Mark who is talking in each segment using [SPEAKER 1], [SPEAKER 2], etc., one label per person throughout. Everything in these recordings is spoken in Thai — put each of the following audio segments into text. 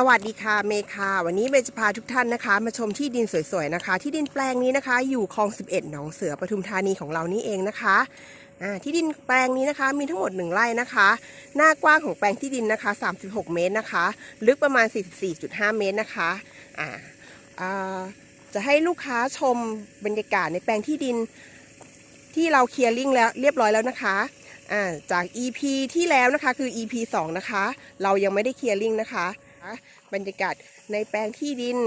[SPEAKER 1] สวัสดีค่ะเมย์ค่ะวันนี้เมย์จะพาทุกท่านนะคะ มาชมที่ดินสวยๆนะคะ ที่ดินแปลงนี้นะคะ อยู่คลอง 11 หนองเสือปทุมธานีของเรานี่เองนะคะที่ดินแปลงนี้นะคะมีทั้งหมด 1 ไร่นะคะ หน้ากว้างของแปลงที่ดินนะคะ 36 เมตรนะคะ ลึกประมาณ 44.5 เมตรนะคะอ่าอ่าจะให้ลูกค้าชมบรรยากาศในแปลงที่ดินที่เราเคลียร์ลิงแล้วเรียบร้อยแล้วนะคะจาก EP ที่แล้วนะคะคือ EP 2 นะคะ เรายังไม่ได้เคลียร์ลิงนะคะ บรรยากาศในแปลงที่ดิน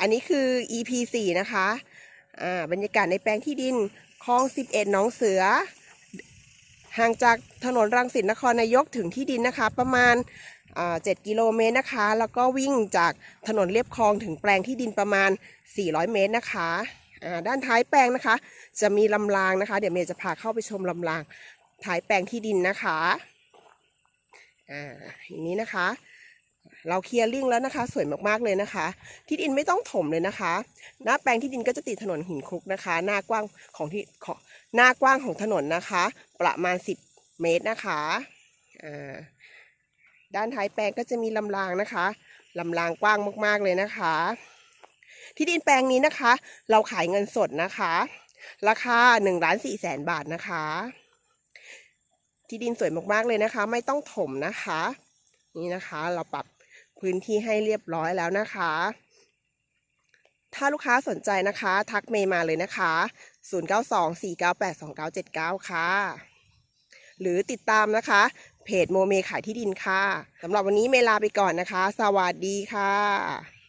[SPEAKER 1] อันนี้คือ EP 4นะคะอ่าบรรยากาศในแปลงที่ดินคลอง 11 หนองเสือ ห่างจากถนนรังสิตนครนายกถึงที่ดินนะคะ ประมาณอ่า7กิโลเมตรนะคะ แล้วก็วิ่งจากถนนเลียบคลองถึงแปลงที่ดินประมาณ 400 เมตรนะคะอ่าด้านท้ายแปลงนะคะ จะมีลำรางนะคะ เดี๋ยวเมย์จะพาเข้าไปชมลำรางท้ายแปลงที่ดินนะคะ อ่าอย่างนี้นะคะ เราเคลียร์ลิงแล้วนะคะ สวยมากๆเลยนะคะ ที่ดินไม่ต้องถมเลยนะคะ หน้าแปลงที่ดินก็จะติดถนนหินคลุกนะคะ หน้ากว้างของที่ของหน้ากว้างของถนนนะคะ ประมาณ 10 เมตรนะคะอ่าด้านท้ายแปลงก็จะมีลำรางนะคะลำรางกว้างมากๆเลยนะคะ ที่ดินแปลงนี้นะคะ เราขายเงินสดนะคะ ราคา1ล้าน4แสนบาทนะคะ ที่ดินสวยมากๆเลยนะคะ ไม่ต้องถมนะคะ นี่นะคะเราปรับพื้นที่ให้เรียบร้อยแล้วนะคะ ถ้าลูกค้าสนใจนะคะ ทักเมย์มาเลยนะคะ 0924982979 ค่ะ หรือติดตามนะคะ เพจโมเมขายที่ดินค่ะสำหรับวันนี้เมลาไปก่อนนะคะ สวัสดีค่ะ